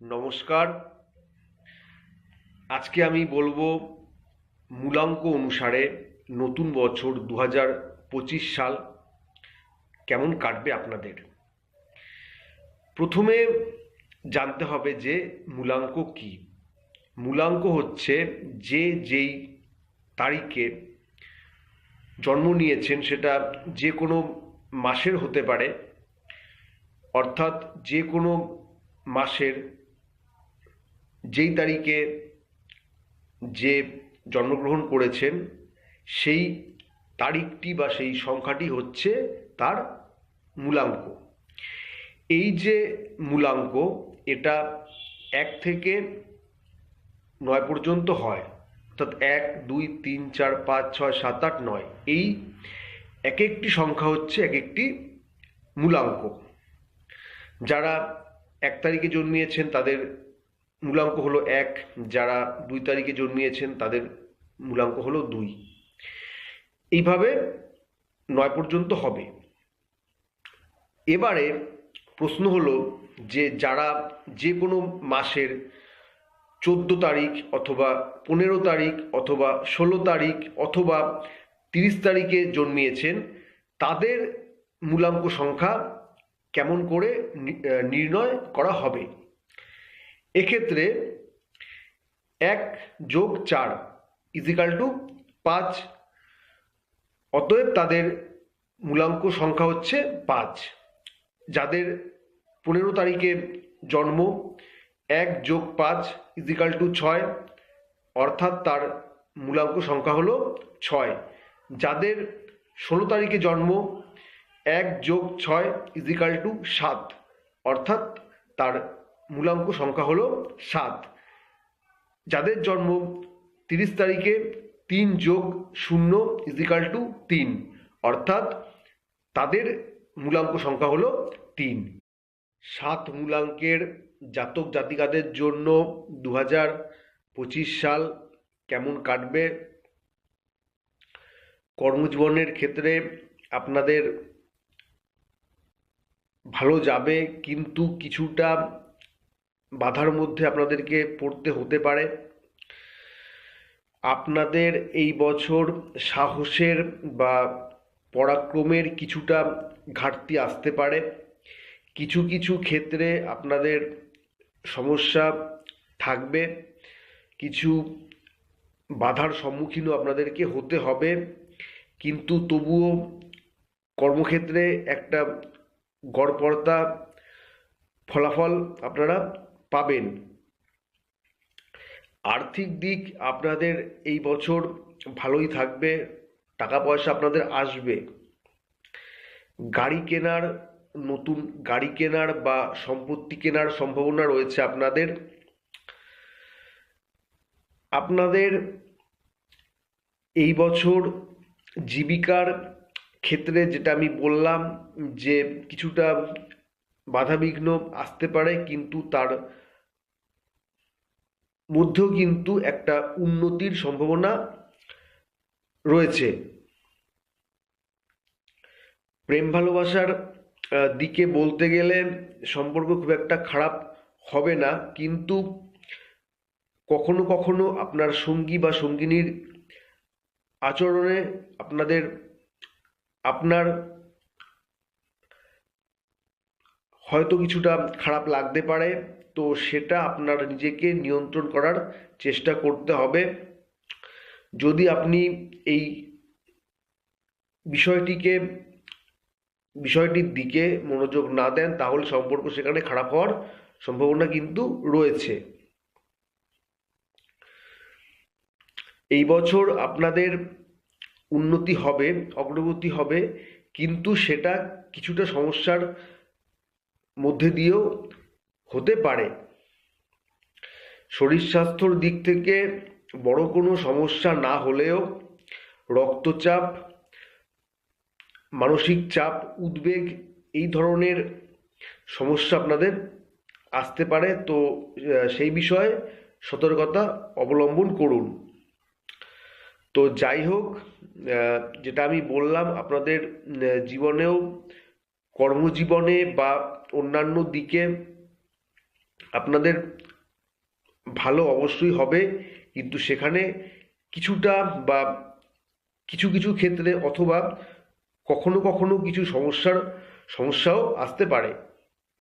নমস্কার। আজকে আমি বলব মূলাঙ্ক অনুসারে নতুন বছর দু পঁচিশ সাল কেমন কাটবে আপনাদের? প্রথমে জানতে হবে যে মূলাঙ্ক কি। মূলাঙ্ক হচ্ছে যে যেই তারিখে জন্ম নিয়েছেন সেটা যে কোনো মাসের হতে পারে, অর্থাৎ যে কোনো মাসের যেই তারিখে যে জন্মগ্রহণ করেছেন, সেই তারিখটি বা সেই সংখ্যাটি হচ্ছে তার মূলাঙ্ক। এই যে মূলাঙ্ক, এটা এক থেকে নয় পর্যন্ত হয়। অর্থাৎ এক, দুই, তিন, চার, পাঁচ, ছয়, সাত, আট, নয়। এই এক একটি সংখ্যা হচ্ছে এক একটি মূলাঙ্ক। যারা এক তারিখে জন্মিয়েছেন, তাদের মূলাঙ্ক হলো এক, যারা দুই তারিখে জন্মিয়েছেন তাদের মূলাঙ্ক হলো দুই। এইভাবে নয় পর্যন্ত হবে। এবারে প্রশ্ন হলো যে যারা যে কোনো মাসের চোদ্দ তারিখ অথবা পনেরো তারিখ অথবা ষোলো তারিখ অথবা তিরিশ তারিখে জন্মিয়েছেন, তাদের মূলাঙ্ক সংখ্যা কেমন করে নির্ণয় করা হবে? এক্ষেত্রে এক যোগ চার ইজিক্যাল টু পাঁচ। অতএব তাদের মূলাঙ্ক সংখ্যা হচ্ছে পাঁচ। যাদের পনেরো তারিখে জন্ম, এক যোগ পাঁচ ইজিক্যাল টু ছয়। অর্থাৎ তার মূলাঙ্ক সংখ্যা হলো ছয়। যাদের ষোলো তারিখে জন্ম, এক যোগ ছয় ইজিক্যাল টু সাত। অর্থাৎ তার মূলাঙ্ক সংখ্যা হলো সাত। যাদের জন্ম তিরিশ তারিখে তিন যোগ শূন্য ইজিক্যাল টু তিন, অর্থাৎ তাদের মূলাঙ্ক সংখ্যা হলো তিন। সাত মূলাঙ্কের জাতক জাতিকাদের জন্য দু হাজার পঁচিশ সাল কেমন কাটবে? কর্মজীবনের ক্ষেত্রে আপনাদের ভালো যাবে, কিন্তু কিছুটা বাধার মধ্যে আপনাদেরকে পড়তে হতে পারে। আপনাদের এই বছর সাহসের বা পরাক্রমের কিছুটা ঘাটতি আসতে পারে। কিছু কিছু ক্ষেত্রে আপনাদের সমস্যা থাকবে। কিছু বাধার সম্মুখীনও আপনাদেরকে হতে হবে। কিন্তু তবুও কর্মক্ষেত্রে একটা গড়পড়তা ফলাফল আপনারা পাবেন। আর্থিক দিক আপনাদের এই বছর ভালোই থাকবে টাকা পয়সা আপনাদের আসবে। গাড়ি কেনার, নতুন গাড়ি কেনার বা সম্পত্তি কেনার সম্ভাবনা রয়েছে আপনাদের। আপনাদের এই বছর জীবিকার ক্ষেত্রে যেটা আমি বললাম যে কিছুটা বাধাবিঘ্ন আসতে পারে, কিন্তু তার মধ্যেও কিন্তু একটা উন্নতির সম্ভাবনা রয়েছে। প্রেম ভালোবাসার দিকে বলতে গেলে সম্পর্ক খুব একটা খারাপ হবে না, কিন্তু কখনো কখনো আপনার সঙ্গী বা সঙ্গিনীর আচরণে আপনাদের, আপনার হয়তো কিছুটা খারাপ লাগতে পারে, তো সেটা আপনার নিজেকে নিয়ন্ত্রণ করার চেষ্টা করতে হবে। যদি আপনি এই বিষয়টিকে, বিষয়টির দিকে মনোযোগ না দেন, তাহলে সম্পর্ক সেখানে খারাপ হওয়ার সম্ভাবনা কিন্তু রয়েছে। এই বছর আপনাদের উন্নতি হবে, অগ্রগতি হবে, কিন্তু সেটা কিছুটা সমস্যার মধ্যে দিয়েও হতে পারে। শরীর স্বাস্থ্যর দিক থেকে বড় কোনো সমস্যা না হলেও রক্তচাপ, মানসিক চাপ, উদ্বেগ এই ধরনের সমস্যা আপনাদের আসতে পারে। তো সেই বিষয়ে সতর্কতা অবলম্বন করুন। তো যাই হোক যেটা আমি বললাম, আপনাদের জীবনেও কর্মজীবনে বা অন্যান্য দিকে আপনাদের ভালো অবশ্যই হবে, কিন্তু সেখানে কিছুটা বা কিছু কিছু ক্ষেত্রে অথবা কখনো কখনো কিছু সমস্যার, সমস্যাও আসতে পারে।